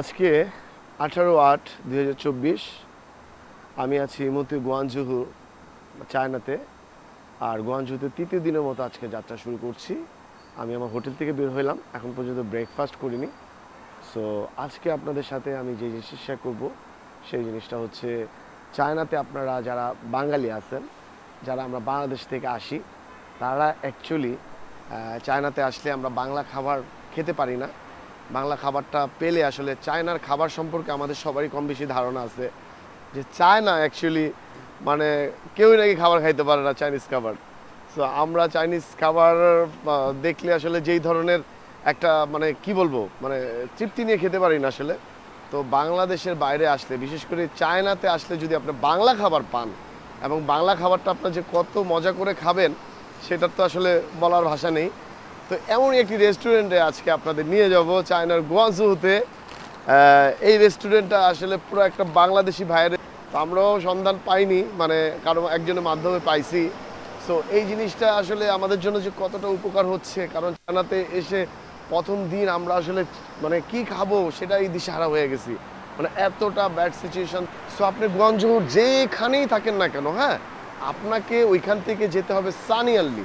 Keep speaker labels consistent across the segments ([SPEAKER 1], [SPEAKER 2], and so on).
[SPEAKER 1] আজকে আঠারো আট দুই আমি আছি মুহূর্তে গুয়ানজুহু, চায়নাতে। আর গুয়ানজুতে তৃতীয় দিনের মতো আজকে যাত্রা শুরু করছি। আমি আমার হোটেল থেকে বের হইলাম, এখন পর্যন্ত ব্রেকফাস্ট করিনি। সো আজকে আপনাদের সাথে আমি যে জিনিসটা শেয়ার করব, সেই জিনিসটা হচ্ছে চায়নাতে আপনারা যারা বাঙালি আছেন, যারা আমরা বাংলাদেশ থেকে আসি, তারা অ্যাকচুয়ালি চায়নাতে আসলে আমরা বাংলা খাবার খেতে পারি না। বাংলা খাবারটা পেলে আসলে চায়নার খাবার সম্পর্কে আমাদের সবারই কম বেশি ধারণা আছে যে চায়না অ্যাকচুয়ালি মানে কেউই নাকি খাবার খাইতে পারে না চাইনিজ খাবার। সো আমরা চাইনিজ খাবার দেখলে আসলে যেই ধরনের একটা মানে কি বলব মানে তৃপ্তি নিয়ে খেতে পারি না আসলে। তো বাংলাদেশের বাইরে আসলে, বিশেষ করে চায়নাতে আসলে যদি আপনি বাংলা খাবার পান এবং বাংলা খাবারটা আপনার যে কত মজা করে খাবেন, সেটার তো আসলে বলার ভাষা নেই। তো এমনই একটি রেস্টুরেন্টে আজকে আপনাদের নিয়ে যাব চায়নার গোয়াজুতে এই রেস্টুরেন্টটা আসলে পুরো একটা বাংলাদেশি ভাইয়ের তো আমরাও সন্ধান পাইনি মানে কারও একজনের মাধ্যমে পাইছি। সো এই জিনিসটা আসলে আমাদের জন্য যে কতটা উপকার হচ্ছে, কারণ চায়নাতে এসে প্রথম দিন আমরা আসলে মানে কি খাব সেটাই দিশাহারা হয়ে গেছি। মানে এতটা ব্যাড সিচুয়েশন সো আপনি গঞ্জুর যেখানেই থাকেন না কেন হ্যাঁ? আপনাকে ওইখান থেকে যেতে হবে সানিয়াল্লি।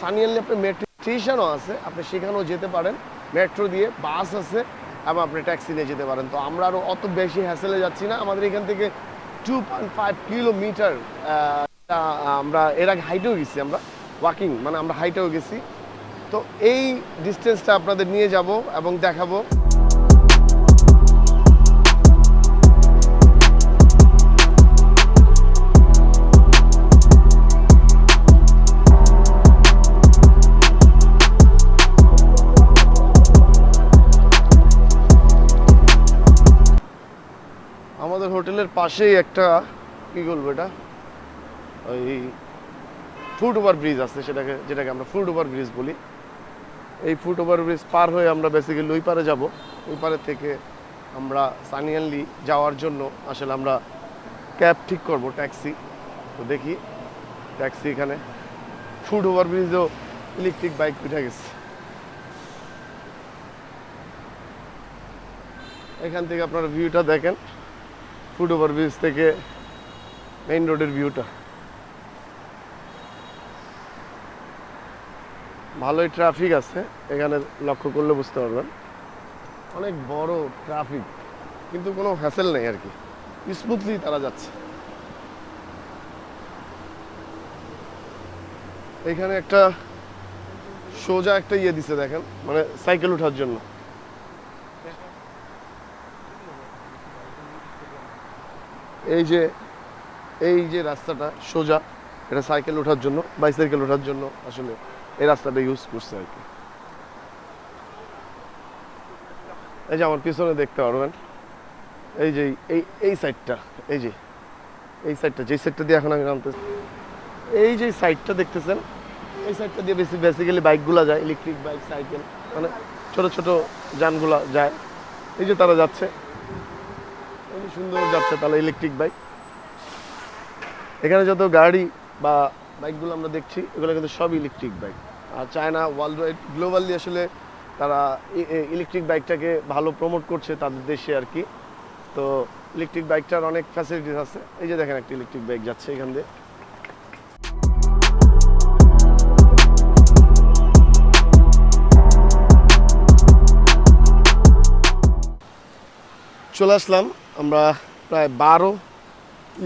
[SPEAKER 1] সানিয়াল্লি আপনার মেট্রো স্টেশনও আছে, আপনি সেখানেও যেতে পারেন। মেট্রো দিয়ে বাস আছে, এবং আপনি ট্যাক্সি নিয়ে যেতে পারেন। তো আমরা আরও অত বেশি হ্যাসেলে যাচ্ছি না। আমাদের এখান থেকে টু পয়েন্ট ফাইভ কিলোমিটার আমরা এর আগে হাইটেও গেছি আমরা ওয়াকিং মানে আমরা হাইটেও গেছি। তো এই ডিস্টেন্সটা আপনাদের নিয়ে যাব এবং দেখাবো। পাশেই একটা, কি বলব এটা? ওই ফুট ওভার ব্রিজ আছে সেটাকে, যেটাকে আমরা ফুট ওভার ব্রিজ বলি। এই ফুট ওভার ব্রিজ পার হয়ে আমরা বেসিক্যালি ওই পারে যাব। ওই পারে থেকে আমরা সানিয়ানলি যাওয়ার জন্য আসলে আমরা ক্যাব ঠিক করব ট্যাক্সি তো দেখি ট্যাক্সি এখানে। ফুট ওভার ব্রিজেও ইলেকট্রিক বাইক উঠে গেছে। এখান থেকে আপনারা ভিউটা দেখেন। ফুট ওভার ব্রিজ থেকে মেইন রোডের ভিউটা ভালোই ট্রাফিক আছে, এখানে লক্ষ্য করলে বুঝতে পারবেন। অনেক বড় ট্রাফিক কিন্তু কোনো হ্যাসেল নেই আর কি। স্মুথলি তারা যাচ্ছে। এখানে একটা সোজা একটা ইয়ে দিছে দেখেন মানে সাইকেল ওঠার জন্য। এই যে এই যে রাস্তাটা সোজা, এটা সাইকেল ওঠার জন্য বাইসাইকেল ওঠার জন্য আসলে এই রাস্তাটা ইউজ করছে আর কি। এই যে আমার পিছনে দেখতে পারবেন, এই যে, এই এই সাইডটা এই যে, এই সাইডটা যে সাইডটা দিয়ে এখন আমি নামতেছি, এই যে সাইডটা দেখতেছেন, এই সাইডটা দিয়ে বেশি বেসিক্যালি বাইকগুলো যায় ইলেকট্রিক বাইক সাইকেল মানে ছোট ছোট যানগুলা যায়, এই যে তারা যাচ্ছে সুন্দর যাচ্ছে তাহলে ইলেকট্রিক বাইক এখানে যত গাড়ি বা বাইকগুলো আমরা দেখছি, এগুলো কিন্তু সব ইলেকট্রিক বাইক আর চায়না ওয়ার্ল্ড ওয়াইড গ্লোবালি আসলে তারা ইলেকট্রিক বাইকটাকে ভালো প্রমোট করছে তাদের দেশে আর কি। তো ইলেকট্রিক বাইকটার অনেক ফ্যাসিলিটিস আছে। এই যে দেখেন একটা ইলেকট্রিক বাইক যাচ্ছে এখান দিয়ে। চলে আসলাম আমরা প্রায় বারো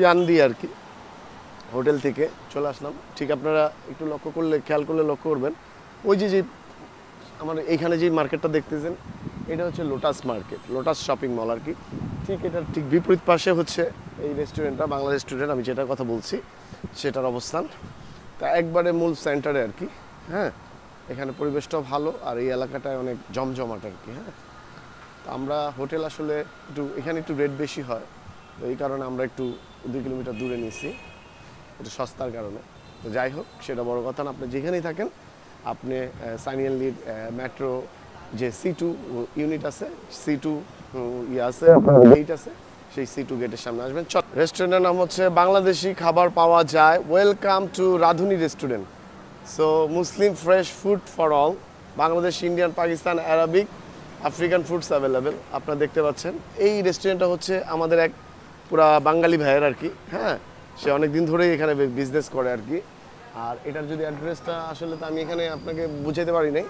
[SPEAKER 1] ইয়ান দিয়ে আর কি হোটেল থেকে চলে আসলাম। ঠিক আপনারা একটু লক্ষ্য করলে, খেয়াল করলে লক্ষ্য করবেন। ওই যে যে আমার এইখানে যে মার্কেটটা দেখতেছেন, এটা হচ্ছে lotus market lotus shopping mall আর কি। ঠিক এটার ঠিক বিপরীত পাশে হচ্ছে এই রেস্টুরেন্টটা, বাংলা রেস্টুরেন্ট, আমি যেটার কথা বলছি, সেটার অবস্থান। তা একবারে মূল সেন্টারে আর কি হ্যাঁ? এখানে পরিবেশটাও ভালো, আর এই এলাকাটায় অনেক জমজমাট আর কি হ্যাঁ? আমরা হোটেল আসলে একটু, এখানে একটু রেট বেশি হয়। তো এই কারণে আমরা একটু দুই কিলোমিটার দূরে নিয়েছি, একটু সস্তার কারণে। তো যাই হোক, সেটা বড় কথা না, আপনি যেখানেই থাকেন, আপনি সাইনিয়ান লিড মেট্রো যে সি টু ইউনিট আছে সি টু ইয়ে আছে, আপনার গেট আছে, সেই সি টু গেটের সামনে আসবেন। চল রেস্টুরেন্টের নাম হচ্ছে বাংলাদেশি খাবার পাওয়া যায়। Welcome to Radhuni restaurant so Muslim fresh food for all Bangladesh Indian Pakistan Arabic African foods available আপনারা দেখতে পাচ্ছেন। এই রেস্টুরেন্টটা হচ্ছে আমাদের এক পুরা বাঙালি ভাইয়ের আর কি হ্যাঁ? সে অনেক দিন ধরেই এখানে বিজনেস করে আর কি। আর এটার যদি অ্যাড্রেসটা আসলে তো আমি এখানে আপনাকে বুঝাইতে পারি নাই।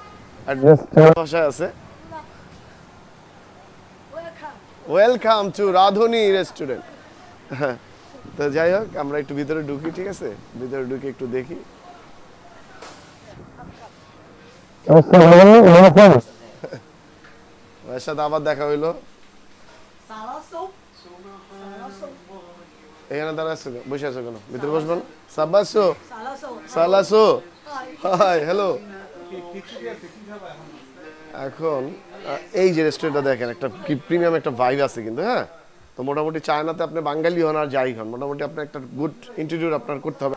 [SPEAKER 1] অ্যাড্রেস ভাষায় আছে। ওয়েলকাম টু রাধুনি রেস্টুরেন্ট হ্যাঁ তো যাই হোক আমরা একটু ভিতরে ঢুকি ঠিক আছে? ভিতরে ঢুকে একটু দেখি। ওর সাথে আবার দেখা হইল. এখানে দাঁড়া আছো? বসে আছো কেন? ভিতরে বসবেন? সাব্বাসো. সালাসো. হাই। হ্যালো। এখন এই যে রেস্টুরেন্টটা দেখেন একটা প্রিমিয়াম একটা ভাইব আছে কিন্তু হ্যাঁ? তো মোটামুটি চায়নাতে আপনি বাঙালি হন আর যাই হন মোটামুটি আপনার একটা গুড ইন্টারভিউ আপনার করতে হবে।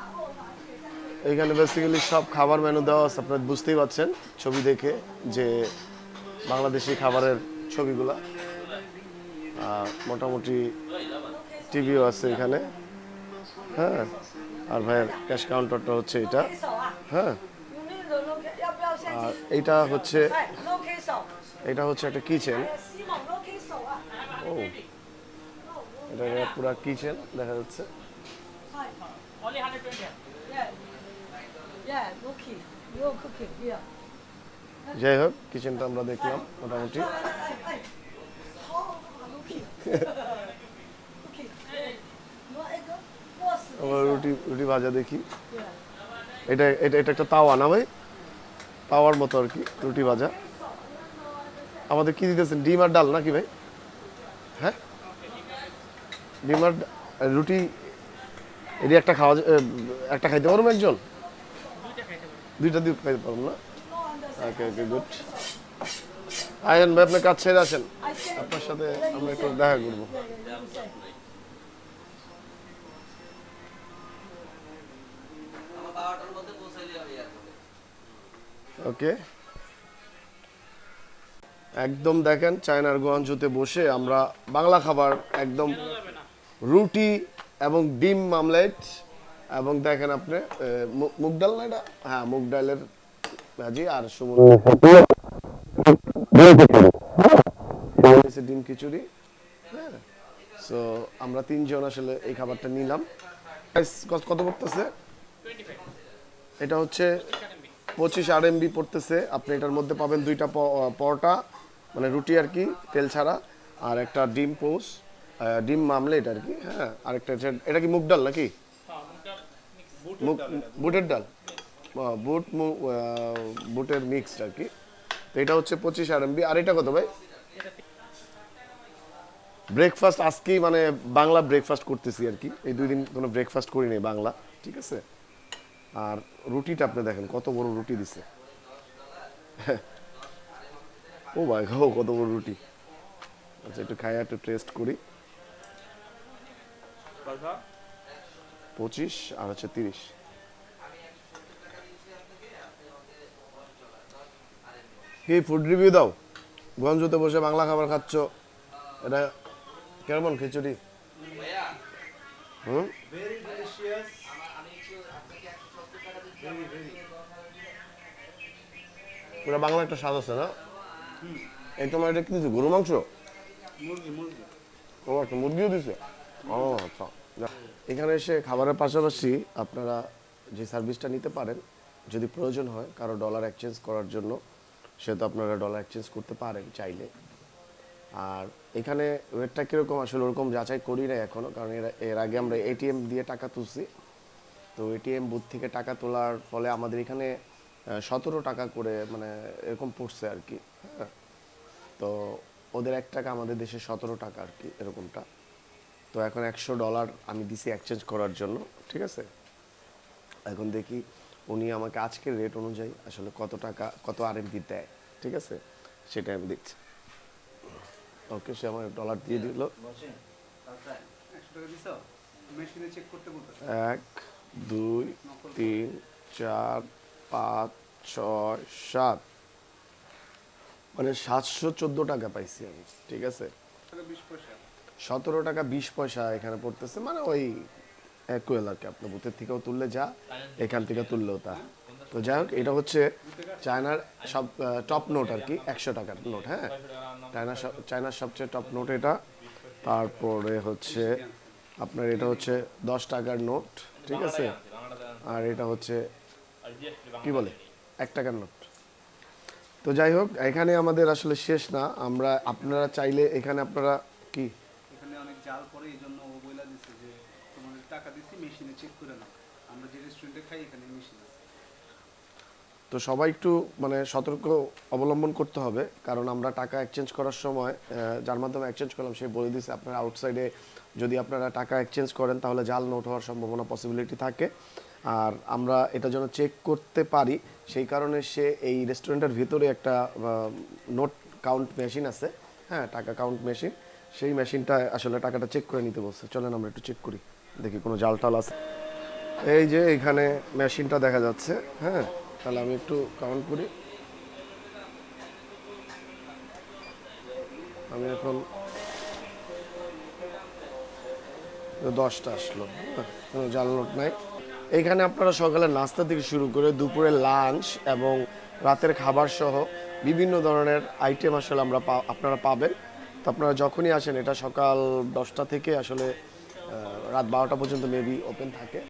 [SPEAKER 1] এইখানে বেসিক্যালি সব খাবার মেনু দেওয়া আছে আপনার বুঝতেই পারছেন ছবি দেখে যে বাংলাদেশি খাবারের ছবিগুলা। মোটামুটি টিভিও আছে এখানে। হ্যাঁ আর ভাইয়ের ক্যাশ কাউন্টারটা হচ্ছে এটা। হ্যাঁ আর এইটা হচ্ছে এটা হচ্ছে একটা কিচেন ও এটা পুরো কিচেন দেখা যাচ্ছে।
[SPEAKER 2] Yeah, cooking. You're cooking, yeah.
[SPEAKER 1] যাই হোক, কিচেনটা আমরা দেখলাম মোটামুটি। আমরা রুটি রুটি ভাজা দেখি। এটা এটা এটা একটা তাওয়া না ভাই? তাওয়ার মতো আর কি, রুটি ভাজা। আমাদের কি দিতেছেন? ডিম আর ডাল নাকি ভাই? হ্যাঁ? ডিম আর রুটি, এটি একটা খাওয়া একটা খাইতে পারব একজন? দুইটা দিয়ে খাইতে পারব না? ওকে ওকে গুড আয়েন ভাই আপনার কাজ ছেড়ে আসেন। আপনার সাথে আমরা একটু দেখা করব। ওকে একদম দেখেন, চায়নার গোয়াঞ্জুতে বসে আমরা বাংলা খাবার একদম রুটি এবং ডিম মামলেট এবং দেখেন আপনি মুগ ডাল না এটা? হ্যাঁ মুগ ডালের ভাজি আর সমুদ্র ডিম খিচুড়ি। হ্যাঁ সো আমরা তিনজন আসলে এই খাবারটা নিলাম। কত পড়তেছে? এটা হচ্ছে পঁচিশ আর এমবি পড়তেছে। আপনি এটার মধ্যে পাবেন দুইটা প- পরোটা মানে রুটি আর কি তেল ছাড়া আর একটা ডিম পোস ডিম মামলেট আর কি হ্যাঁ আর একটা এটা কি মুগ ডাল নাকি? মুগ বুটের ডাল। বুট বুটের মিক্সড আর কি তো এটা হচ্ছে পঁচিশ আর এমবি আর এটা কত ভাই? ব্রেকফাস্ট আজকেই মানে বাংলা ব্রেকফাস্ট করতেছি আর কি এই দুই দিন কোনো ব্রেকফাস্ট করিনি বাংলা ঠিক আছে? আর রুটিটা আপনি দেখেন কত বড় রুটি দিছে। ও ভাই ও কত বড় রুটি। আচ্ছা একটু খাই একটু টেস্ট করি। পঁচিশ আর হচ্ছে তিরিশ। কি ফুড রিভিউ দাও। গঞ্জতে বসে বাংলা খাবার খাচ্ছ। এটা কেমন খিচুড়ি? হুম? পুরো বাংলা একটা স্বাদ আছে না? এই তোমার এটা কি দিচ্ছে গরু মাংস? ও একটা মুরগিও দিছে? ও আচ্ছা। এখানে এসে খাবারের পাশাপাশি আপনারা যে সার্ভিসটা নিতে পারেন যদি প্রয়োজন হয় কারও ডলার এক্সচেঞ্জ করার জন্য সেহেতু আপনারা ডলার এক্সচেঞ্জ করতে পারেন চাইলে। আর এখানে রেটটা কীরকম? আসলে ওরকম যাচাই করি না এখনও কারণ এর এর আগে আমরা এটিএম দিয়ে টাকা তুলছি। তো এটিএম বুথ থেকে টাকা তোলার ফলে আমাদের এখানে সতেরো টাকা করে মানে এরকম পড়ছে আর কি হ্যাঁ। তো ওদের এক টাকা আমাদের দেশে সতেরো টাকা আর কি, এরকমটা। তো এখন একশো ডলার আমি দিছি এক্সচেঞ্জ করার জন্য, ঠিক আছে? এখন দেখি উনি আমাকে আজকের রেট অনুযায়ী আসলে কত টাকা কত আরএমপি দেয় ঠিক আছে? সেটা আমি দেখছি। ওকে সে আমার ডলার দিয়ে দিল। এক দুই তিন চার পাঁচ ছয় সাত। মানে সাতশো চোদ্দ টাকা পাইছি আমি ঠিক আছে? সতেরো টাকা বিশ পয়সা এখানে পড়তেছে মানে ওই একই আর কি আপনার বুথের থেকেও তুললে যা, এখান থেকে তুললেও তা। তো যাই হোক, এটা হচ্ছে চায়নার সব টপ নোট আর কি, একশো টাকার নোট হ্যাঁ? চায়না সব- চায়নার সবচেয়ে টপ নোট এটা। তারপরে হচ্ছে আপনার এটা হচ্ছে দশ টাকার নোট ঠিক আছে? আর এটা হচ্ছে কি বলে? এক টাকার নোট তো যাই হোক, এখানে আমাদের আসলে শেষ না। আমরা, আপনারা চাইলে এখানে আপনারা কি?
[SPEAKER 3] তোমাদের টাকা দিচ্ছি মেশিনে চেক করে নাও। আমরা যে রেস্টুরেন্টে খাই, এখানে মেশিন
[SPEAKER 1] তো সবাই একটু মানে সতর্ক অবলম্বন করতে হবে, কারণ আমরা টাকা এক্সচেঞ্জ করার সময় যার মাধ্যমে এক্সচেঞ্জ করলাম, সে বলে দিয়েছে, আপনারা আউটসাইডে যদি আপনারা টাকা এক্সচেঞ্জ করেন, তাহলে জাল নোট হওয়ার সম্ভাবনা পসিবিলিটি থাকে। আর আমরা এটা যেন চেক করতে পারি, সেই কারণে সে এই রেস্টুরেন্টের ভিতরে একটা নোট কাউন্ট মেশিন আছে। হ্যাঁ টাকা কাউন্ট মেশিন সেই মেশিনটা আসলে টাকাটা চেক করে নিতে বলছে। চলেন আমরা একটু চেক করি। দেখি কোনো জাল টাল আছে। এই যে এখানে মেশিনটা দেখা যাচ্ছে হ্যাঁ? তাহলে আমি একটু কাউন্ট করি। আমি এখন দশটা আসলো হ্যাঁ, কোনো জাল নোট নাই। এইখানে আপনারা সকালে নাস্তা থেকে শুরু করে দুপুরে লাঞ্চ এবং রাতের খাবার সহ বিভিন্ন ধরনের আইটেম আসলে আমরা আপনারা পাবেন। তো আপনারা যখনই আসেন এটা সকাল দশটা থেকে আসলে রাত বারোটা পর্যন্ত মেবি ওপেন থাকে।